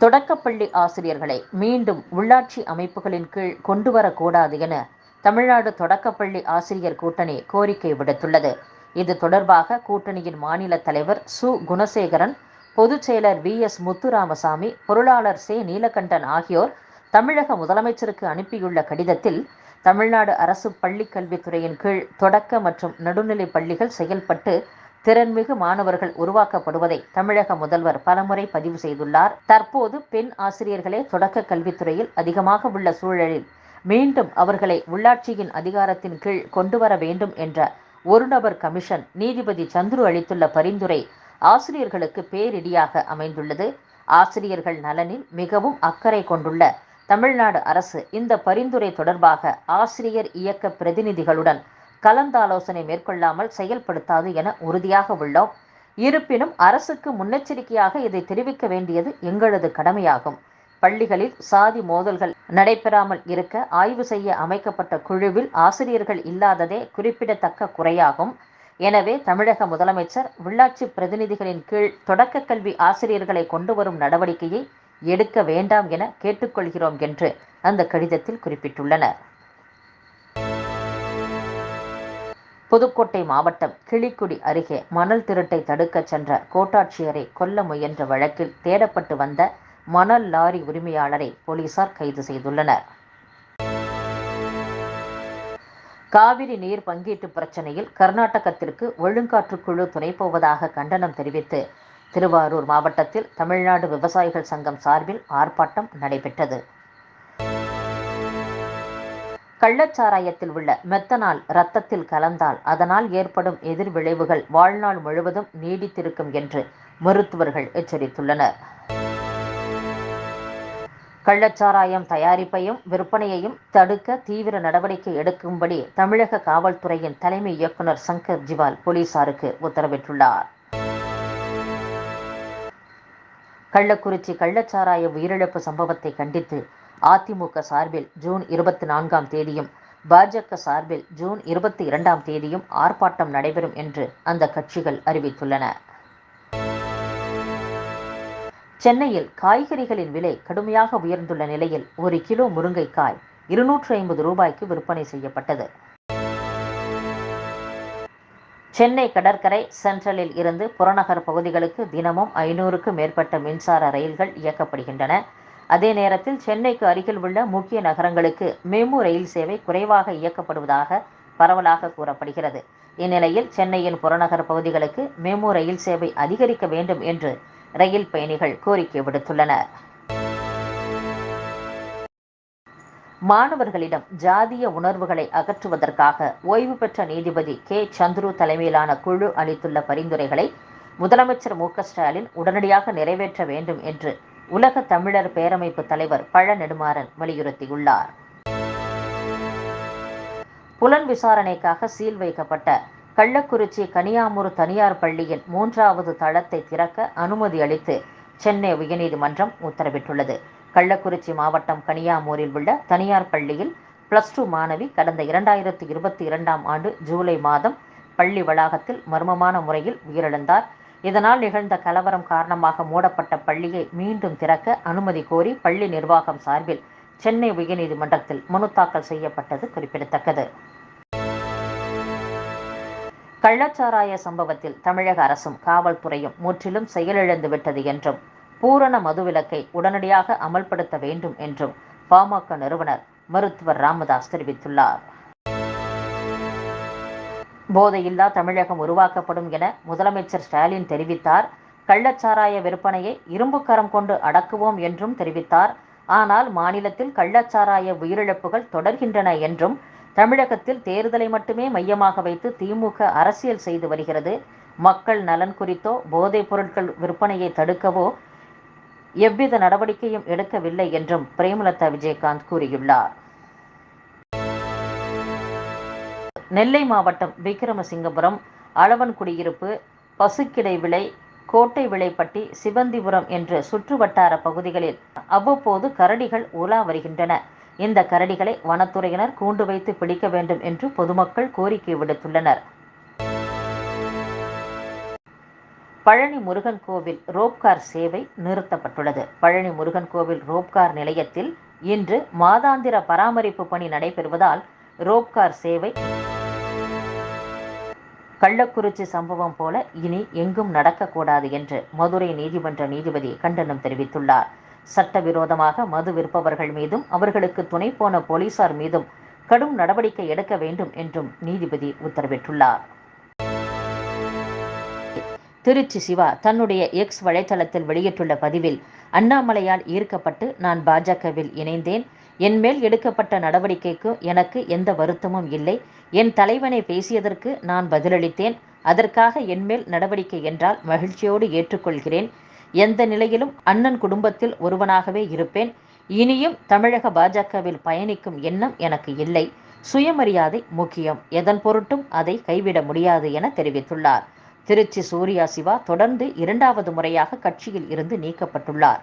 தொடக்கப்பள்ளி ஆசிரியர்களை மீண்டும் உள்ளாட்சி அமைப்புகளின் கீழ் கொண்டு வரக்கூடாது என தமிழ்நாடு தொடக்கப்பள்ளி ஆசிரியர் கூட்டணி கோரிக்கை விடுத்துள்ளது. இது தொடர்பாக கூட்டணியின் மாநில தலைவர் சு. குணசேகரன் பொதுச் செயலர் வி. எஸ். முத்துராமசாமி பொருளாளர் சே. நீலகண்டன் ஆகியோர் தமிழக முதலமைச்சருக்கு அனுப்பியுள்ள கடிதத்தில் தமிழ்நாடு அரசு பள்ளிக் கல்வித்துறையின் கீழ் தொடக்க மற்றும் நடுநிலை பள்ளிகள் செயல்பட்டு திறன்மிகு மாணவர்கள் உருவாக்கப்படுவதை தமிழக முதல்வர் பலமுறை பதிவு செய்துள்ளார். தற்போது பெண் ஆசிரியர்களே தொடக்க கல்வித்துறையில் அதிகமாக உள்ள சூழலில் மீண்டும் அவர்களை உள்ளாட்சியின் அதிகாரத்தின் கீழ் கொண்டு வர வேண்டும் என்ற ஒரு நபர் கமிஷன் நீதிபதி சந்துரு அளித்துள்ள பரிந்துரை ஆசிரியர்களுக்கு பேரிடியாக அமைந்துள்ளது. ஆசிரியர்கள் நலனில் மிகவும் அக்கறை கொண்டுள்ள தமிழ்நாடு அரசு இந்த பரிந்துரை தொடர்பாக ஆசிரியர் இயக்க பிரதிநிதிகளுடன் கலந்தாலோசனை மேற்கொள்ளாமல் செயல்படுத்தாது என உறுதியாக உள்ளோம். இருப்பினும் அரசுக்கு முன்னெச்சரிக்கையாக இதை தெரிவிக்க வேண்டியது எங்களது கடமையாகும். பள்ளிகளில் சாதி மோதல்கள் நடைபெறாமல் இருக்க ஆய்வு செய்ய அமைக்கப்பட்ட குழுவில் ஆசிரியர்கள் இல்லாததே குறிப்பிடத்தக்க குறையாகும். எனவே தமிழக முதலமைச்சர் உள்ளாட்சி பிரதிநிதிகளின் கீழ் தொடக்க கல்வி ஆசிரியர்களை கொண்டு வரும் நடவடிக்கையை எடுக்க வேண்டாம் என கேட்டுக்கொள்கிறோம் என்று அந்த கடிதத்தில் குறிப்பிட்டுள்ளனர். புதுக்கோட்டை மாவட்டம் கிளிக்குடி அருகே மணல் திருட்டை தடுக்கச் சென்ற கோட்டாட்சியரை கொல்ல முயன்ற வழக்கில் தேடப்பட்டு வந்த மணல் லாரி உரிமையாளரை போலீசார் கைது செய்துள்ளனர். காவிரி நீர் பங்கீட்டு பிரச்சனையில் கர்நாடகத்திற்கு ஒழுங்காற்றுக்குழு துணை போவதாக கண்டனம் தெரிவித்து திருவாரூர் மாவட்டத்தில் தமிழ்நாடு விவசாயிகள் சங்கம் சார்பில் ஆர்ப்பாட்டம் நடைபெற்றது. கள்ளச்சாராயத்தில் உள்ள மெத்தனால் இரத்தத்தில் கலந்தால் அதனால் ஏற்படும் எதிர்விளைவுகள் வாழ்நாள் முழுவதும் நீடித்திருக்கும் என்று மருத்துவர்கள் எச்சரித்துள்ளனர். கள்ளச்சாராயம் தயாரிப்பையும் விற்பனையையும் தடுக்க தீவிர நடவடிக்கை எடுக்கும்படி தமிழக காவல்துறையின் தலைமை இயக்குநர் சங்கர் ஜிவால் போலீசாருக்கு உத்தரவிட்டுள்ளார். கள்ளக்குறிச்சி கள்ளச்சாராய உயிரிழப்பு சம்பவத்தை கண்டித்து அதிமுக சார்பில் ஜூன் இருபத்தி நான்காம் தேதியும் பாஜக சார்பில் ஜூன் இருபத்தி இரண்டாம் தேதியும் ஆர்ப்பாட்டம் நடைபெறும் என்று அந்த கட்சிகள் அறிவித்துள்ளன. சென்னையில் காய்கறிகளின் விலை கடுமையாக உயர்ந்துள்ள நிலையில் ஒரு கிலோ முருங்கைக்காய் இருநூற்று ஐம்பது ரூபாய்க்கு விற்பனை செய்யப்பட்டது. சென்னை கடற்கரை சென்ட்ரலில் இருந்து புறநகர் பகுதிகளுக்கு தினமும் ஐநூறுக்கும் மேற்பட்ட மின்சார ரயில்கள் இயக்கப்படுகின்றன. அதே நேரத்தில் சென்னைக்கு அருகில் உள்ள முக்கிய நகரங்களுக்கு மெமு ரயில் சேவை குறைவாக இயக்கப்படுவதாக பரவலாக கூறப்படுகிறது. இந்நிலையில் சென்னையின் புறநகர் பகுதிகளுக்கு மெமு ரயில் சேவை அதிகரிக்க வேண்டும் என்று ரயில் பயணிகள் கோரிக்கை விடுத்துள்ளனர். மாணவர்களிடம் ஜாதிய உணர்வுகளை அகற்றுவதற்காக ஓய்வு பெற்ற நீதிபதி கே. சந்துரு தலைமையிலான குழு அளித்துள்ள பரிந்துரைகளை முதலமைச்சர் மு ஸ்டாலின் உடனடியாக நிறைவேற்ற வேண்டும் என்று உலக தமிழர் பேரமைப்பு தலைவர் பழ நெடுமாறன் வலியுறுத்தியுள்ளார். புலன் விசாரணைக்காக சீல் வைக்கப்பட்ட கள்ளக்குறிச்சி கனியாமூர் தனியார் பள்ளியின் மூன்றாவது தளத்தை திறக்க அனுமதி அளித்து சென்னை உயர்நீதிமன்றம் உத்தரவிட்டுள்ளது. கள்ளக்குறிச்சி மாவட்டம் கனியாமூரில் உள்ள தனியார் பள்ளியில் பிளஸ் டூ மாணவி கடந்த இரண்டாயிரத்தி இருபத்தி இரண்டாம் ஆண்டு ஜூலை மாதம் பள்ளி வளாகத்தில் மர்மமான முறையில் உயிரிழந்தார். இதனால் நிகழ்ந்த கலவரம் காரணமாக மூடப்பட்ட பள்ளியை மீண்டும் திறக்க அனுமதி கோரி பள்ளி நிர்வாகம் சார்பில் சென்னை உயர்நீதிமன்றத்தில் மனு தாக்கல் செய்யப்பட்டது குறிப்பிடத்தக்கது. கள்ளச்சாராய சம்பவத்தில் தமிழக அரசும் காவல்துறையும் முற்றிலும் செயலிழந்து விட்டது என்றும் பூரண மதுவிலக்கை உடனடியாக அமல்படுத்த வேண்டும் என்றும் பாமக நிறுவனர் மருத்துவர் ராமதாஸ் தெரிவித்துள்ளார். போதையில்லா தமிழகம் உருவாக்கப்படும் என முதலமைச்சர் ஸ்டாலின் தெரிவித்தார். கள்ளச்சாராய விற்பனையை இரும்புக்கரம் கொண்டு அடக்குவோம் என்றும் தெரிவித்தார். ஆனால் மாநிலத்தில் கள்ளச்சாராய உயிரிழப்புகள் தொடர்கின்றன என்றும் தமிழகத்தில் தேர்தலை மட்டுமே மையமாக வைத்து திமுக அரசியல் செய்து வருகிறது. மக்கள் நலன் குறித்தோ போதைப் பொருட்கள் விற்பனையை தடுக்கவோ எவ்வித நடவடிக்கையும் எடுக்கவில்லை என்றும் பிரேமலதா விஜயகாந்த் கூறியுள்ளார். நெல்லை மாவட்டம் விக்ரமசிங்கபுரம் அளவன் குடியிருப்பு பசுக்கிடை விளை கோட்டை விளைப்பட்டி சிவந்திபுரம் என்று சுற்று வட்டார பகுதிகளில் அவ்வப்போது கரடிகள் உலா வருகின்றன. இந்த கரடிகளை வனத்துறையினர் கூண்டு வைத்து பிடிக்க வேண்டும் என்று பொதுமக்கள் கோரிக்கை விடுத்துள்ளனர். பழனி முருகன் கோவில் ரோப்கார் சேவை நிறுத்தப்பட்டுள்ளது. பழனி முருகன் கோவில் ரோப்கார் நிலையத்தில் இன்று மாதாந்திர பராமரிப்பு பணி நடைபெறுவதால் ரோப்கார் சேவை கள்ளக்குறிச்சி சம்பவம் போல இனி எங்கும் நடக்கக்கூடாது என்று மதுரை நீதிமன்ற நீதிபதி கண்டனம் தெரிவித்துள்ளார். சட்டவிரோதமாக மது விற்பவர்கள் மீதும் அவர்களுக்கு துணை போன போலீசார் மீதும் கடும் நடவடிக்கை எடுக்க வேண்டும் என்றும் நீதிபதி உத்தரவிட்டுள்ளார். திருச்சி சிவா தன்னுடைய எக்ஸ் வலைத்தளத்தில் வெளியிட்டுள்ள பதிவில் அண்ணாமலையால் ஈர்க்கப்பட்டு நான் பாஜகவில் இணைந்தேன். என் மேல் எடுக்கப்பட்ட நடவடிக்கைக்கு எனக்கு எந்த வருத்தமும் இல்லை. என் தலைவனை பேசியதற்கு நான் பதிலளித்தேன். அதற்காக என்மேல் நடவடிக்கை என்றால் மகிழ்ச்சியோடு ஏற்றுக்கொள்கிறேன். எந்த நிலையிலும் அண்ணன் குடும்பத்தில் ஒருவனாகவே இருப்பேன். இனியும் தமிழக பாஜகவில் பயணிக்கும் எண்ணம் எனக்கு இல்லை. சுயமரியாதை முக்கியம். எதன் பொருட்டும் அதை கைவிட முடியாது என தெரிவித்துள்ளார். திருச்சி சூர்யா சிவா தொடர்ந்து இரண்டாவது முறையாக கட்சியில் இருந்து நீக்கப்பட்டுள்ளார்.